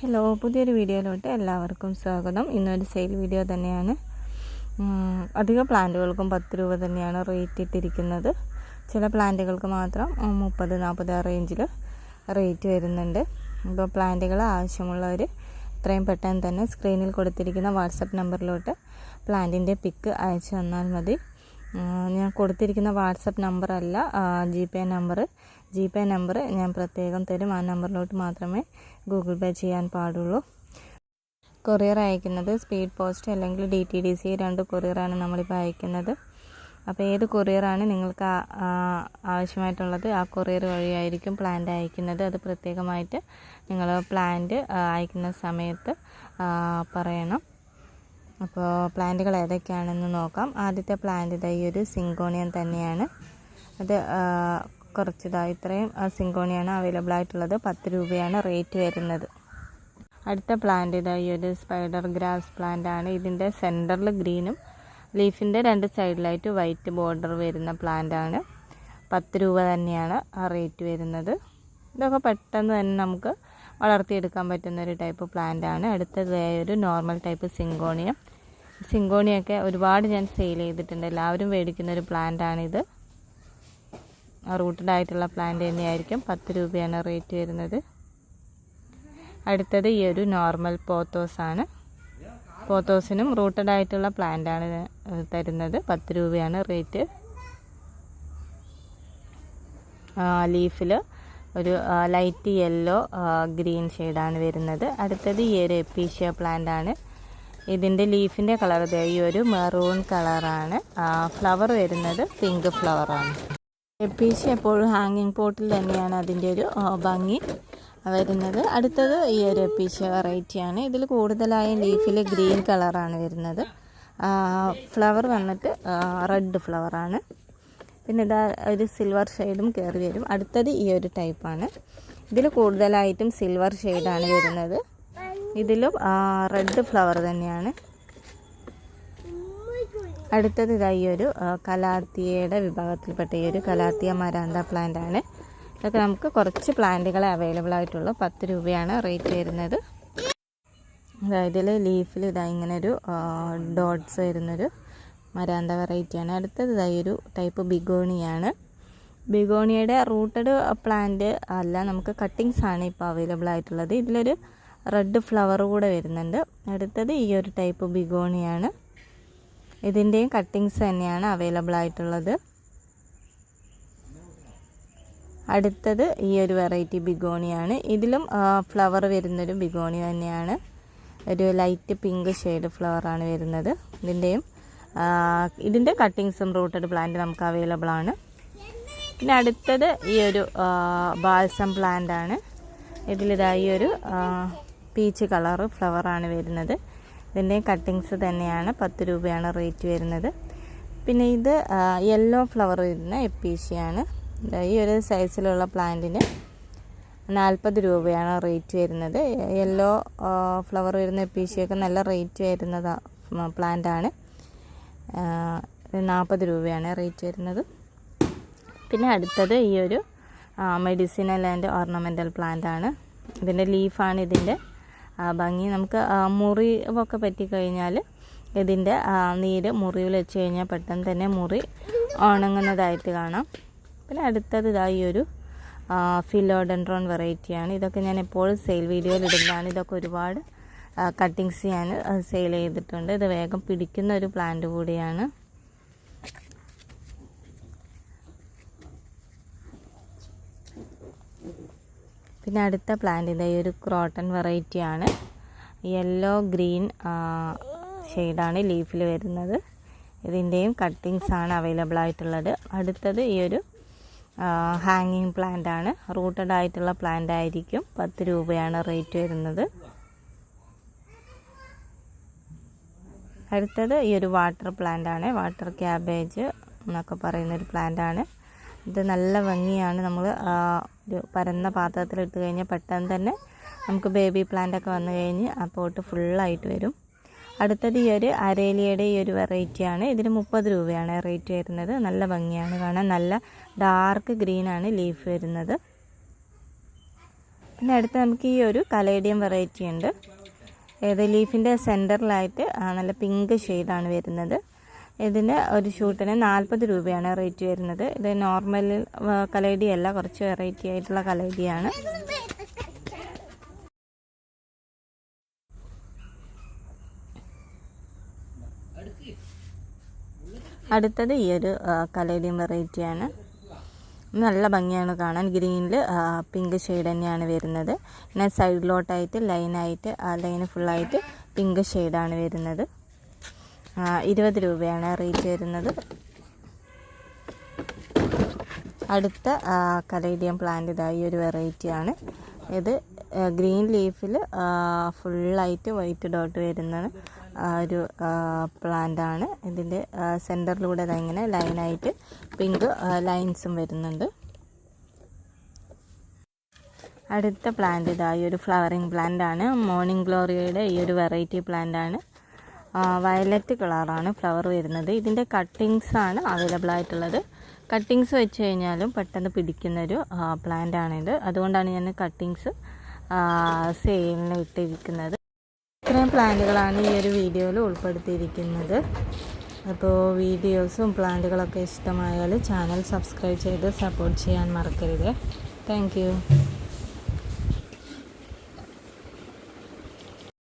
Hello പുതിയൊരു വീഡിയോയിലോട്ട് എല്ലാവർക്കും സ്വാഗതം. ഇന്നൊരു സെയിൽ വീഡിയോ തന്നെയാണ്. അധിക പ്ലാന്റുകൾക്കും പത്ത് രൂപ തന്നെയാണ് റേറ്റ് ഇട്ടിരിക്കുന്നത്. ചില പ്ലാന്റുകൾക്ക് മാത്രം മുപ്പത് നാൽപ്പത് ആ റേഞ്ചിൽ റേറ്റ് വരുന്നുണ്ട്. അപ്പോൾ പ്ലാന്റുകൾ ആവശ്യമുള്ളവർ എത്രയും പെട്ടെന്ന് തന്നെ സ്ക്രീനിൽ കൊടുത്തിരിക്കുന്ന വാട്സപ്പ് നമ്പറിലോട്ട് പ്ലാന്റിന്റെ പിക്ക് അയച്ചു തന്നാൽ മതി. ഞാൻ കൊടുത്തിരിക്കുന്ന WhatsApp നമ്പറല്ല G pay number G pay number ഞാൻ പ്രത്യേകം തരും. ആ നമ്പറിലോട്ട് മാത്രമേ ഗൂഗിൾ പേ ചെയ്യാൻ പാടുള്ളൂ. കൊറിയർ അയക്കുന്നത് സ്പീഡ് പോസ്റ്റ് അല്ലെങ്കിൽ ഡി ടി ഡി സി രണ്ട് കൊറിയറാണ് നമ്മളിപ്പോൾ അയക്കുന്നത്. അപ്പോൾ ഏത് കൊറിയറാണ് നിങ്ങൾക്ക് ആവശ്യമായിട്ടുള്ളത് ആ കൊറിയർ വഴിയായിരിക്കും പ്ലാന്റ് അയക്കുന്നത്. അത് പ്രത്യേകമായിട്ട് നിങ്ങൾ പ്ലാന്റ് അയക്കുന്ന സമയത്ത് പറയണം. അപ്പോൾ പ്ലാന്റുകൾ ഏതൊക്കെയാണെന്ന് നോക്കാം. ആദ്യത്തെ പ്ലാന്റ് ഇതാ ഈ ഒരു സിങ്കോണിയം തന്നെയാണ്. അത് കുറച്ചിതാ ഇത്രയും സിങ്കോണിയാണ് അവൈലബിൾ ആയിട്ടുള്ളത്. പത്ത് രൂപയാണ് റേറ്റ് വരുന്നത്. അടുത്ത പ്ലാന്റ് ഇതാ ഈ ഒരു സ്പൈഡർ ഗ്രാസ് പ്ലാന്റ് ആണ്. ഇതിന്റെ സെന്ററിൽ ഗ്രീനും ലീഫിന്റെ രണ്ട് സൈഡിലായിട്ട് വൈറ്റ് ബോർഡർ വരുന്ന പ്ലാന്റ് ആണ്. പത്ത് രൂപ തന്നെയാണ് ആ റേറ്റ് വരുന്നത്. ഇതൊക്കെ പെട്ടെന്ന് തന്നെ നമുക്ക് വളർത്തിയെടുക്കാൻ പറ്റുന്ന ഒരു ടൈപ്പ് പ്ലാന്റ് ആണ്. അടുത്തത് ഒരു നോർമൽ ടൈപ്പ് സിങ്കോണിയം സിങ്കോണിയൊക്കെ ഒരുപാട് ഞാൻ സെയിൽ ചെയ്തിട്ടുണ്ട്. എല്ലാവരും മേടിക്കുന്ന ഒരു പ്ലാന്റ് ആണിത് റൂട്ടഡ് ആയിട്ടുള്ള പ്ലാന്റ് തന്നെയായിരിക്കും. പത്ത് രൂപയാണ് റേറ്റ് വരുന്നത്. അടുത്തത് ഈ ഒരു നോർമൽ പോത്തോസ് ആണ്. പോത്തോസിനും റൂട്ടഡ് ആയിട്ടുള്ള പ്ലാന്റ് ആണ് തരുന്നത്. പത്ത് രൂപയാണ് റേറ്റ് ലീഫിൽ ഒരു ലൈറ്റ് യെല്ലോ ഗ്രീൻ ഷെയ്ഡാണ് വരുന്നത്. അടുത്തത് ഈ ഒരു എപ്പീഷ്യ പ്ലാന്റ് ആണ്. ഇതിന്റെ ലീഫിന്റെ കളർ ഈ ഒരു മെറൂൺ കളറാണ്. ഫ്ലവർ വരുന്നത് പിങ്ക് ഫ്ലവറാണ് എപ്പീഷ്യ എപ്പോഴും ഹാങ്ങിങ് പോട്ടിൽ തന്നെയാണ് അതിന്റെ ഒരു ഭംഗി വരുന്നത്. അടുത്തത് ഈ ഒരു എപ്പീഷ്യ വെറൈറ്റിയാണ് ഇതിൽ കൂടുതലായും ലീഫിൽ ഗ്രീൻ കളറാണ് വരുന്നത്. ഫ്ലവർ വന്നിട്ട് റെഡ് ഫ്ലവറാണ് പിന്നെ ഇതാ ഒരു സിൽവർ ഷെയ്ഡും കയറി വരും. അടുത്തത് ഈ ഒരു ടൈപ്പാണ് ഇതിൽ കൂടുതലായിട്ടും സിൽവർ ഷെയ്ഡാണ് വരുന്നത്. ഇതിലും റെഡ് ഫ്ലവർ തന്നെയാണ്. അടുത്തത് ഇതാ ഈ ഒരു കലാത്തിയയുടെ വിഭാഗത്തിൽപ്പെട്ട ഈ ഒരു കലാത്തിയ മരാന്ത പ്ലാന്റ് ആണ്. ഇതൊക്കെ നമുക്ക് കുറച്ച് പ്ലാന്റുകളെ അവൈലബിൾ ആയിട്ടുള്ളൂ പത്ത് രൂപയാണ് റേറ്റ് വരുന്നത്. ഇതിൽ ലീഫിൽ ഇതാ ഇങ്ങനെ ഒരു ഡോട്ട്സ് വരുന്നൊരു മരാന്ത വെറൈറ്റിയാണ് അടുത്തത് ഒരു ടൈപ്പ് ബിഗോണിയാണ് ബിഗോണിയുടെ റൂട്ടഡ് പ്ലാന്റ് അല്ല നമുക്ക് കട്ടിങ്സ് ആണ് ഇപ്പോൾ അവൈലബിൾ ആയിട്ടുള്ളത്. ഇതിലൊരു റെഡ് ഫ്ലവർ കൂടെ വരുന്നുണ്ട്. അടുത്തത് ഈ ഒരു ടൈപ്പ് ബിഗോണിയാണ് ഇതിന്റെയും കട്ടിങ്സ് തന്നെയാണ് അവൈലബിൾ ആയിട്ടുള്ളത്. അടുത്തത് ഈ ഒരു വെറൈറ്റി ബിഗോണിയാണ് ഇതിലും ഫ്ലവർ വരുന്നൊരു ബിഗോണി തന്നെയാണ്. ഒരു ലൈറ്റ് പിങ്ക് ഷെയ്ഡ് ഫ്ലവറാണ് വരുന്നത്. ഇതിന്റെയും ഇതിന്റെ കട്ടിങ്സും റൂട്ടഡ് പ്ലാന്റ് നമുക്ക് അവൈലബിൾ ആണ്. പിന്നെ അടുത്തത് ഈ ഒരു ബാൽസം പ്ലാന്റ് ആണ്. ഇതിലിതാ ഈ ഒരു പീച്ച് കളറ് ഫ്ലവറാണ് വരുന്നത്. ഇതിന്റെ കട്ടിങ്സ് തന്നെയാണ്. പത്ത് രൂപയാണ് റേറ്റ് വരുന്നത്. പിന്നെ ഇത് യെല്ലോ ഫ്ലവർ വരുന്ന എപ്പീഷ്യയാണ് ദാ ഈ ഒരു സൈസിലുള്ള പ്ലാന്റിന് നാൽപ്പത് രൂപയാണ് റേറ്റ് വരുന്നത്. യെല്ലോ ഫ്ലവർ വരുന്ന എപ്പീഷ്യയൊക്കെ നല്ല റേറ്റ് പ്ലാന്റ് പ്ലാന്റാണ് നാൽപ്പത് രൂപയാണ് റേറ്റ് വരുന്നത്. പിന്നെ അടുത്തത് ഈ ഒരു മെഡിസിനൽ ആൻഡ് ഓർണമെന്റൽ പ്ലാന്റ് ആണ്. ഇതിന്റെ ലീഫാണ് ഇതിന്റെ ഭംഗി. നമുക്ക് മുറി മുറിവൊക്കെ പറ്റിക്കഴിഞ്ഞാൽ ഇതിന്റെ നീര് മുറിവിൽ വെച്ച് കഴിഞ്ഞാൽ പെട്ടെന്ന് തന്നെ മുറി ഉണങ്ങുന്നതായിട്ട് കാണാം. പിന്നെ അടുത്തത് ഇതാ ഈ ഒരു ഫിലോഡൻഡ്രോൺ വെറൈറ്റിയാണ് ഇതൊക്കെ ഞാൻ എപ്പോഴും സെയിൽ വീഡിയോയിൽ ഇടുന്നതാണ്. ഇതൊക്കെ ഒരുപാട് കട്ടിങ്സ് ഞാൻ സെയിൽ ചെയ്തിട്ടുണ്ട്. ഇത് വേഗം പിടിക്കുന്ന ഒരു പ്ലാന്റ് കൂടിയാണ്. പിന്നെ അടുത്ത പ്ലാന്റ് ഈ ഒരു ക്രോട്ടൺ വെറൈറ്റി ആണ്. യെല്ലോ ഗ്രീൻ ഷെയ്ഡാണ് ലീഫിൽ വരുന്നത്. ഇതിന്റെയും കട്ടിങ്സ് ആണ് അവൈലബിൾ ആയിട്ടുള്ളത്. അടുത്തത് ഈ ഒരു ഹാങ്ങിങ് പ്ലാന്റ് ആണ്. റൂട്ടഡ് ആയിട്ടുള്ള പ്ലാന്റ് ആയിരിക്കും. പത്ത് രൂപയാണ് റേറ്റ് വരുന്നത്. അടുത്തത് ഈ ഒരു വാട്ടർ പ്ലാന്റ് ആണ്. വാട്ടർ ക്യാബേജ് എന്നൊക്കെ പറയുന്ന ഒരു പ്ലാന്റ് ആണ്. ഇത് നല്ല ഭംഗിയാണ്. നമ്മൾ ഒരു പരന്ന പാത്രത്തിൽ ഇട്ട് കഴിഞ്ഞാൽ പെട്ടെന്ന് തന്നെ നമുക്ക് ബേബി പ്ലാന്റ് ഒക്കെ വന്നു കഴിഞ്ഞ് ആ പോട്ട് ഫുള്ളായിട്ട് വരും. അടുത്തത് ഈ ഒരു അരേലിയയുടെ ഈ ഒരു വെറൈറ്റി ആണ്. ഇതിന് മുപ്പത് രൂപയാണ് റേറ്റ് വരുന്നത്. നല്ല ഭംഗിയാണ് കാണാൻ. നല്ല ഡാർക്ക് ഗ്രീനാണ് ലീഫ് വരുന്നത്. പിന്നെ അടുത്ത് നമുക്ക് ഈ ഒരു കലേഡിയം വെറൈറ്റി ഉണ്ട്. ഏത് ലീഫിന്റെ സെന്ററിലായിട്ട് നല്ല പിങ്ക് ഷെയ്ഡാണ് വരുന്നത്. ഇതിന് ഒരു ഷൂട്ടിന് നാൽപ്പത് രൂപയാണ് റേറ്റ് വരുന്നത്. ഇത് നോർമൽ കലേഡി അല്ല കുറച്ച് വെറൈറ്റി ആയിട്ടുള്ള കലേഡിയാണ്. അടുത്തത് ഈ ഒരു കലേഡിയം വെറൈറ്റിയാണ്. നല്ല ഭംഗിയാണ് കാണാൻ. ഗ്രീനിൽ പിങ്ക് ഷെയ്ഡ് തന്നെയാണ് വരുന്നത്. പിന്നെ സൈഡിലോട്ടായിട്ട് ലൈനായിട്ട് ആ ലൈന് ഫുള്ളായിട്ട് പിങ്ക് ഷെയ്ഡാണ് വരുന്നത്. ഇരുപത് രൂപയാണ് റേറ്റ് വരുന്നത്. അടുത്ത കലേഡിയം പ്ലാന്റ് ഇതാ ഈ ഒരു വെറൈറ്റിയാണ് ഇത് ഗ്രീൻ ലീഫിൽ ഫുള്ളായിട്ട് വൈറ്റ് ഡോട്ട് വരുന്നത് ഒരു പ്ലാന്റ് ആണ്. ഇതിന്റെ സെന്ററിലൂടെ ഇങ്ങനെ ലൈനായിട്ട് പിങ്ക് ലൈൻസും വരുന്നുണ്ട്. അടുത്ത പ്ലാന്റ് ഇതാ ഈ ഒരു ഫ്ലവറിങ് പ്ലാന്റ് ആണ്. മോർണിംഗ് ഗ്ലോറിയയുടെ ഈ ഒരു വെറൈറ്റി പ്ലാന്റ് ആണ്. വയലറ്റ് കളറാണ് ഫ്ലവർ വരുന്നത്. ഇതിന്റെ കട്ടിങ്സാണ് അവൈലബിൾ ആയിട്ടുള്ളത്. കട്ടിങ്സ് വെച്ച് കഴിഞ്ഞാലും പെട്ടെന്ന് പിടിക്കുന്നൊരു പ്ലാന്റ് ആണിത് അതുകൊണ്ടാണ് ഞാൻ കട്ടിങ്സ് സെയിലിന് ഇട്ടിരിക്കുന്നത്. ഇത്രയും പ്ലാന്റുകളാണ് ഈ ഒരു വീഡിയോയിൽ ഉൾപ്പെടുത്തിയിരിക്കുന്നത്. അപ്പോൾ വീഡിയോസും പ്ലാന്റുകളൊക്കെ ഇഷ്ടമായാൽ ചാനൽ സബ്സ്ക്രൈബ് ചെയ്ത് സപ്പോർട്ട് ചെയ്യാൻ മറക്കരുത്. താങ്ക്